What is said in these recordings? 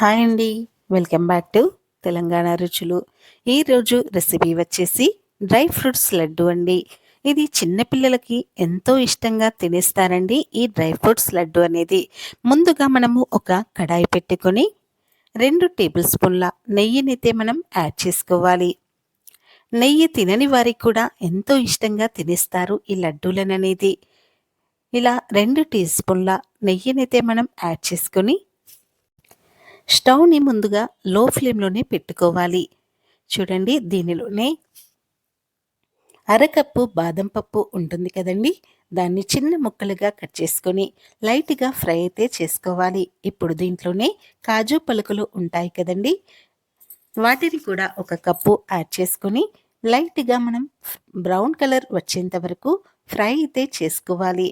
Hi అండి. Welcome back to Telangana రుచులు. ఈరోజు రెసిపీ వచ్చేసి డ్రై ఫ్రూట్స్ లడ్డు అండి. ఇది చిన్నపిల్లలకి ఎంతో ఇష్టంగా తినేస్తారండి ఈ డ్రై ఫ్రూట్స్ లడ్డు అనేది. ముందుగా మనము ఒక కడాయి పెట్టుకొని రెండు టేబుల్ స్పూన్ల నెయ్యినైతే మనం యాడ్ చేసుకోవాలి. నెయ్యి తినని వారికి కూడా ఎంతో ఇష్టంగా తినేస్తారు ఈ లడ్డూలను అనేది ఇలా రెండు టీ స్పూన్ల నెయ్యినైతే మనం యాడ్ చేసుకొని స్టవ్ని ముందుగా లో ఫ్లేమ్లోనే పెట్టుకోవాలి. చూడండి దీనిలోనే అరకప్పు బాదం పప్పు ఉంటుంది కదండి? దాన్ని చిన్న ముక్కలుగా కట్ చేసుకొని లైట్గా ఫ్రై అయితే చేసుకోవాలి. ఇప్పుడు దీంట్లోనే కాజు పలుకులు ఉంటాయి కదండి? వాటిని కూడా ఒక కప్పు యాడ్ చేసుకొని లైట్గా మనం బ్రౌన్ కలర్ వచ్చేంత వరకు ఫ్రై అయితే చేసుకోవాలి.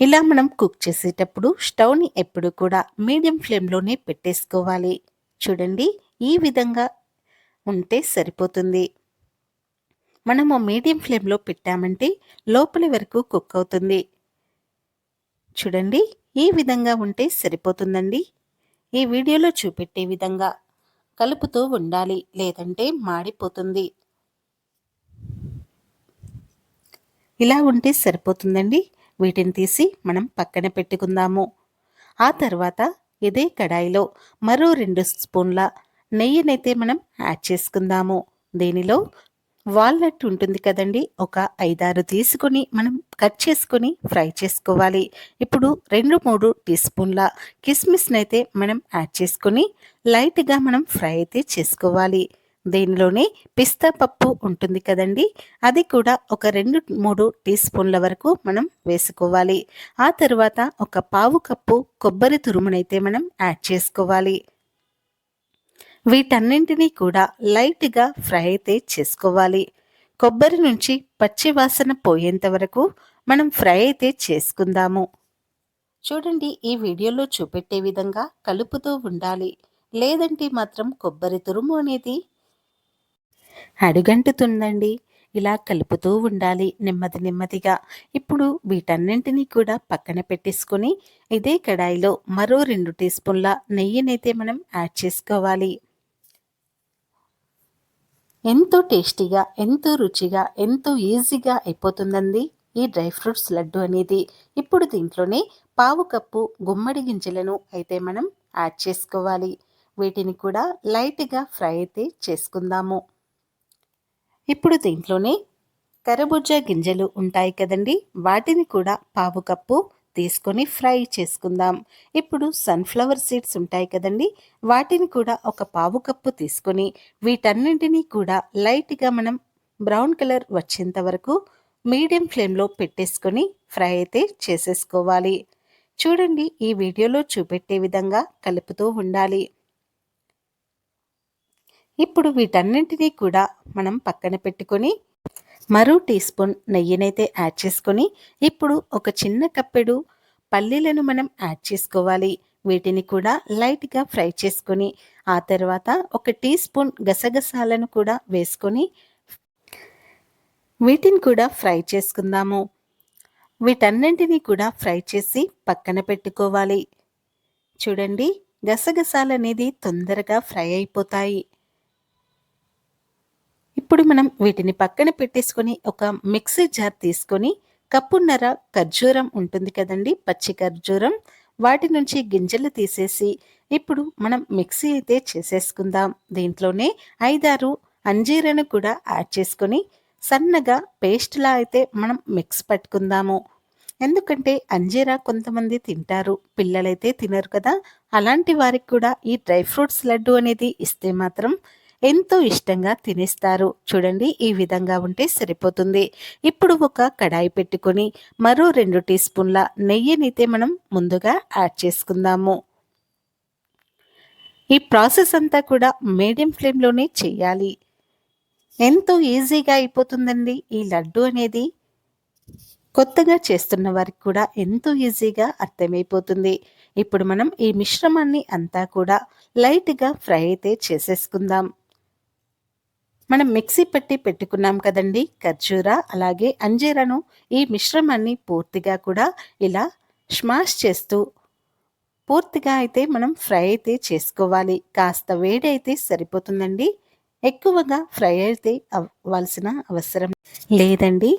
ఇలా మనం కుక్ చేసేటప్పుడు స్టవ్ని ఎప్పుడు కూడా మీడియం ఫ్లేమ్లోనే పెట్టేసుకోవాలి. చూడండి ఈ విధంగా ఉంటే సరిపోతుంది. మనము మీడియం ఫ్లేమ్లో పెట్టామంటే లోపలి వరకు కుక్ అవుతుంది. చూడండి ఈ విధంగా ఉంటే సరిపోతుందండి. ఈ వీడియోలో చూపెట్టే విధంగా కలుపుతూ ఉండాలి లేదంటే మాడిపోతుంది. ఇలా ఉంటే సరిపోతుందండి. వీటిని తీసి మనం పక్కన పెట్టుకుందాము. ఆ తర్వాత ఇదే కడాయిలో మరో రెండు స్పూన్ల నెయ్యినైతే మనం యాడ్ చేసుకుందాము. దీనిలో వాల్నట్ ఉంటుంది కదండి ఒక ఐదారు తీసుకొని మనం కట్ చేసుకొని ఫ్రై చేసుకోవాలి. ఇప్పుడు రెండు మూడు టీ స్పూన్ల కిస్మిస్నైతే మనం యాడ్ చేసుకొని లైట్గా మనం ఫ్రై అయితే చేసుకోవాలి. దీనిలోనే పిస్తా పప్పు ఉంటుంది కదండి. అది కూడా ఒక రెండు మూడు టీ స్పూన్ల వరకు మనం వేసుకోవాలి. ఆ తర్వాత ఒక పావు కప్పు కొబ్బరి తురుమునైతే మనం యాడ్ చేసుకోవాలి. వీటన్నింటినీ కూడా లైట్గా ఫ్రై అయితే చేసుకోవాలి. కొబ్బరి నుంచి పచ్చి వాసన పోయేంత వరకు మనం ఫ్రై అయితే చేసుకుందాము. చూడండి ఈ వీడియోలో చూపెట్టే విధంగా కలుపుతూ ఉండాలి. లేదంటే మాత్రం కొబ్బరి తురుము అనేది అడుగంటుతుందండి. ఇలా కలుపుతూ ఉండాలి నెమ్మది నెమ్మదిగా. ఇప్పుడు వీటన్నింటినీ కూడా పక్కన పెట్టేసుకొని ఇదే కడాయిలో మరో రెండు టీ స్పూన్ల నెయ్యినైతే మనం యాడ్ చేసుకోవాలి. ఎంతో టేస్టీగా ఎంతో రుచిగా ఎంతో ఈజీగా అయిపోతుందండి ఈ డ్రై ఫ్రూట్స్ లడ్డు అనేది. ఇప్పుడు దీంట్లోనే పావు కప్పు గుమ్మడి గింజలను అయితే మనం యాడ్ చేసుకోవాలి. వీటిని కూడా లైట్గా ఫ్రై అయితే చేసుకుందాము. ఇప్పుడు దీంట్లోనే కరబుజ్జ గింజలు ఉంటాయి కదండి. వాటిని కూడా పావు కప్పు తీసుకొని ఫ్రై చేసుకుందాం. ఇప్పుడు సన్ఫ్లవర్ సీడ్స్ ఉంటాయి కదండి. వాటిని కూడా ఒక పావు కప్పు తీసుకొని వీటన్నింటినీ కూడా లైట్గా మనం బ్రౌన్ కలర్ వచ్చేంత వరకు మీడియం ఫ్లేమ్లో పెట్టేసుకొని ఫ్రై అయితే చేసేసుకోవాలి. చూడండి ఈ వీడియోలో చూపెట్టే విధంగా కలుపుతూ ఉండాలి. ఇప్పుడు వీటన్నింటినీ కూడా మనం పక్కన పెట్టుకొని మరో టీ స్పూన్ నెయ్యినైతే యాడ్ చేసుకొని ఇప్పుడు ఒక చిన్న కప్పెడు పల్లీలను మనం యాడ్ చేసుకోవాలి. వీటిని కూడా లైట్గా ఫ్రై చేసుకొని ఆ తర్వాత ఒక టీ స్పూన్ గసగసాలను కూడా వేసుకొని వీటిని కూడా ఫ్రై చేసుకుందాము. వీటన్నింటినీ కూడా ఫ్రై చేసి పక్కన పెట్టుకోవాలి. చూడండి గసగసాలు అనేది తొందరగా ఫ్రై అయిపోతాయి. ఇప్పుడు మనం వీటిని పక్కన పెట్టేసుకొని ఒక మిక్సీ జార్ తీసుకొని కప్పున్నర ఖర్జూరం ఉంటుంది కదండి పచ్చి ఖర్జూరం. వాటి నుంచి గింజలు తీసేసి ఇప్పుడు మనం మిక్సీ అయితే చేసేసుకుందాం. దీంట్లోనే ఐదారు అంజీరను కూడా యాడ్ చేసుకొని సన్నగా పేస్ట్లా అయితే మనం మిక్స్ పట్టుకుందాము. ఎందుకంటే అంజీరా కొంతమంది తింటారు పిల్లలైతే తినరు కదా. అలాంటి వారికి కూడా ఈ డ్రై ఫ్రూట్స్ లడ్డు అనేది ఇస్తే మాత్రం ఎంతో ఇష్టంగా తినేస్తారు. చూడండి ఈ విధంగా ఉంటే సరిపోతుంది. ఇప్పుడు ఒక కడాయి పెట్టుకొని మరో రెండు టీ స్పూన్ల నెయ్యినైతే మనం ముందుగా యాడ్ చేసుకుందాము. ఈ ప్రాసెస్ అంతా కూడా మీడియం ఫ్లేమ్లోనే చేయాలి. ఎంతో ఈజీగా అయిపోతుందండి. ఈ లడ్డు అనేది కొత్తగా చేస్తున్న వారికి కూడా ఎంతో ఈజీగా అర్థమైపోతుంది. ఇప్పుడు మనం ఈ మిశ్రమాన్ని అంతా కూడా లైట్గా ఫ్రై అయితే చేసేసుకుందాం. మనం మిక్సీ పట్టి పెట్టుకున్నాం కదండి ఖర్జూర అలాగే అంజీరను ఈ మిశ్రమాన్ని పూర్తిగా కూడా ఇలా స్మాష్ చేస్తూ పూర్తిగా అయితే మనం ఫ్రై అయితే చేసుకోవాలి. కాస్త వేడి అయితే సరిపోతుందండి. ఎక్కువగా ఫ్రై అయితే అవ్వాల్సిన అవసరం లేదండి.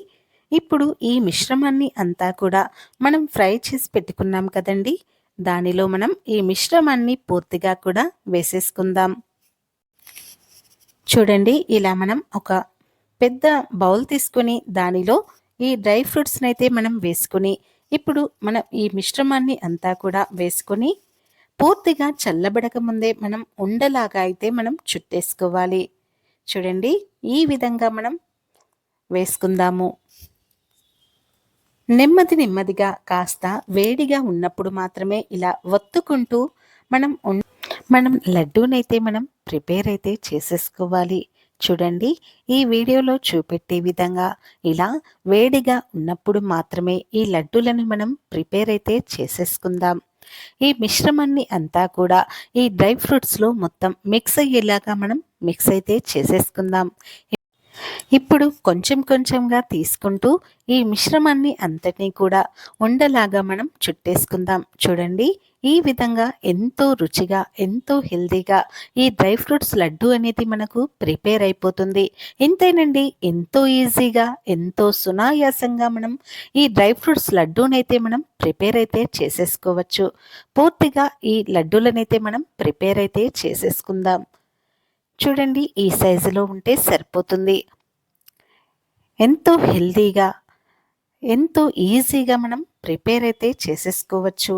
ఇప్పుడు ఈ మిశ్రమాన్ని అంతా కూడా మనం ఫ్రై చేసి పెట్టుకున్నాం కదండి దానిలో మనం ఈ మిశ్రమాన్ని పూర్తిగా కూడా వేసేసుకుందాం. చూడండి ఇలా మనం ఒక పెద్ద బౌల్ తీసుకొని దానిలో ఈ డ్రై ఫ్రూట్స్ని అయితే మనం వేసుకుని ఇప్పుడు మనం ఈ మిశ్రమాన్ని అంతా కూడా వేసుకొని పూర్తిగా చల్లబడక ముందే మనం ఉండలాగా అయితే మనం చుట్టేసుకోవాలి. చూడండి ఈ విధంగా మనం వేసుకుందాము. నెమ్మది నెమ్మదిగా కాస్త వేడిగా ఉన్నప్పుడు మాత్రమే ఇలా ఒత్తుకుంటూ మనం మనం లడ్డూనైతే మనం ప్రిపేర్ అయితే చేసేసుకోవాలి. చూడండి ఈ వీడియోలో చూపెట్టే విధంగా ఇలా వేడిగా ఉన్నప్పుడు మాత్రమే ఈ లడ్డూలను మనం ప్రిపేర్ అయితే చేసేసుకుందాం. ఈ మిశ్రమాన్ని అంతా కూడా ఈ డ్రై ఫ్రూట్స్లో మొత్తం మిక్స్ అయ్యేలాగా మనం మిక్స్ అయితే చేసేసుకుందాం. ఇప్పుడు కొంచెం కొంచెంగా తీసుకుంటూ ఈ మిశ్రమాన్ని అంతటినీ కూడా ఉండలాగా మనం చుట్టేసుకుందాం. చూడండి ఈ విధంగా ఎంతో రుచిగా ఎంతో హెల్దీగా ఈ డ్రై ఫ్రూట్స్ లడ్డు అనేది మనకు ప్రిపేర్ అయిపోతుంది. ఇంతేనండి ఎంతో ఈజీగా ఎంతో సునాయాసంగా మనం ఈ డ్రై ఫ్రూట్స్ లడ్డూనైతే మనం ప్రిపేర్ అయితే చేసేసుకోవచ్చు. పూర్తిగా ఈ లడ్డూలనైతే మనం ప్రిపేర్ అయితే చేసేసుకుందాం. చూడండి ఈ సైజులో ఉంటే సరిపోతుంది. ఎంతో హెల్దీగా ఎంతో ఈజీగా మనం ప్రిపేర్ అయితే చేసేసుకోవచ్చు.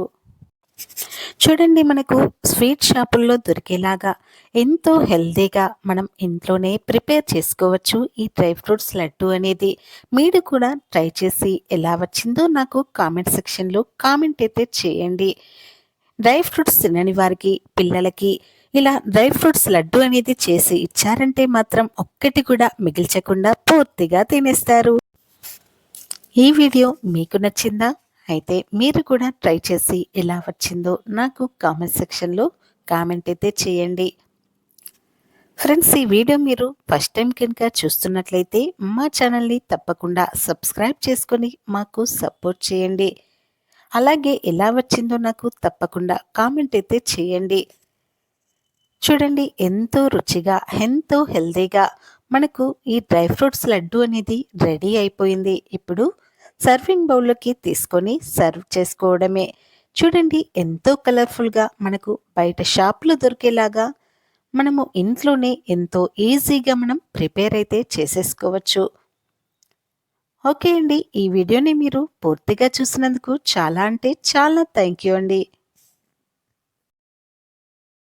చూడండి మనకు స్వీట్ షాపుల్లో దొరికేలాగా ఎంతో హెల్దీగా మనం ఇంట్లోనే ప్రిపేర్ చేసుకోవచ్చు. ఈ డ్రై ఫ్రూట్స్ లడ్డు అనేది మీరు కూడా ట్రై చేసి ఎలా వచ్చిందో నాకు కామెంట్ సెక్షన్లో కామెంట్ అయితే చేయండి. డ్రై ఫ్రూట్స్ తినని వారికి పిల్లలకి ఇలా డ్రై ఫ్రూట్స్ లడ్డు అనేది చేసి ఇచ్చారంటే మాత్రం ఒక్కటి కూడా మిగిల్చకుండా పూర్తిగా తినేస్తారు. ఈ వీడియో మీకు నచ్చిందా? అయితే మీరు కూడా ట్రై చేసి ఎలా వచ్చిందో నాకు కామెంట్ సెక్షన్లో కామెంట్ అయితే చేయండి. ఫ్రెండ్స్ ఈ వీడియో మీరు ఫస్ట్ టైం కనుక చూస్తున్నట్లయితే మా ఛానల్ని తప్పకుండా సబ్స్క్రైబ్ చేసుకొని మాకు సపోర్ట్ చేయండి. అలాగే ఎలా వచ్చిందో నాకు తప్పకుండా కామెంట్ అయితే చేయండి. చూడండి ఎంతో రుచిగా ఎంతో హెల్దీగా మనకు ఈ డ్రై ఫ్రూట్స్ లడ్డు అనేది రెడీ అయిపోయింది. ఇప్పుడు సర్వింగ్ బౌల్లోకి తీసుకొని సర్వ్ చేసుకోవడమే. చూడండి ఎంతో కలర్ఫుల్గా మనకు బయట షాప్లో దొరికేలాగా మనము ఇంట్లోనే ఎంతో ఈజీగా మనం ప్రిపేర్ అయితే చేసేసుకోవచ్చు. ఓకే అండి ఈ వీడియోని మీరు పూర్తిగా చూసినందుకు చాలా అంటే చాలా థ్యాంక్ యూ అండి.